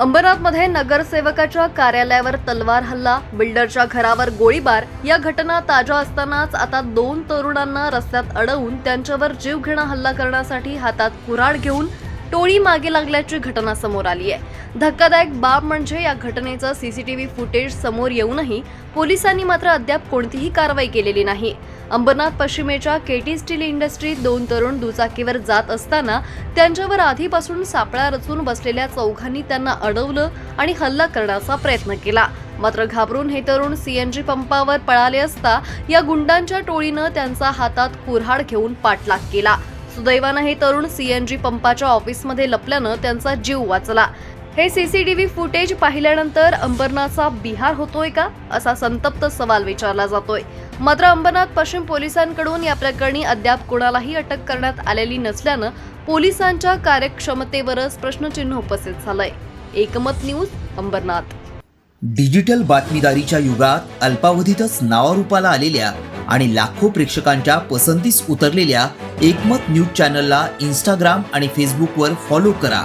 अंबरनाथमध्ये नगरसेवकाच्या कार्यालयावर तलवार हल्ला बिल्डरच्या घरावर गोळीबार या घटना ताज्या असतानाच आता दोन तरुणांना रस्त्यात अडवून त्यांच्यावर जीवघेणा हल्ला करण्यासाठी हातात कुऱ्हाड घेऊन टोळी मागे लागल्याची घटना समोर आली आहे. धक्कादायक बाब म्हणजे या घटनेचं सीसीटीव्ही फुटेज समोर येऊनही पोलिसांनी मात्र अद्याप कोणतीही कारवाई केलेली नाही. अंबरनाथ पश्चिमेच्या केटी स्टील इंडस्ट्रीत दोन तरुण दुचाकीवर जात असताना त्यांच्यावर आधीपासून सापळा रचून बसलेल्या चौघांनी त्यांना अडवलं आणि हल्ला करण्याचा प्रयत्न केला. मात्र घाबरून हे तरुण सीएनजी पंपावर पळाले असता या गुंडांच्या टोळीनं त्यांचा हातात कुऱ्हाड घेऊन पाठलाग केला. सुदैवानं हे तरुण सीएनजी पंपाच्या ऑफिसमध्ये लपल्यानं त्यांचा जीव वाचला. हे सीसीटीव्ही फुटेज पाहिल्यानंतर अंबरनाथचा बिहार होतोय का असा संतप्त सवाल विचारला जातोय. मात्र अंबरनाथ पश्चिम पोलिसांकडून या प्रकरणी अद्याप कोणालाही अटक करण्यात आलेली नसल्यानं पोलिसांच्या कार्यक्षमतेवरच प्रश्नचिन्ह उपस्थित झालंय. एकमत न्यूज अंबरनाथ. डिजिटल बातमीदारीच्या युगात अल्पावधीतच नावारूपाला आलेल्या आणि लाखो प्रेक्षकांच्या पसंतीस उतरलेल्या एकमत न्यूज चॅनलला इंस्टाग्राम आणि फेसबुकवर फॉलो करा.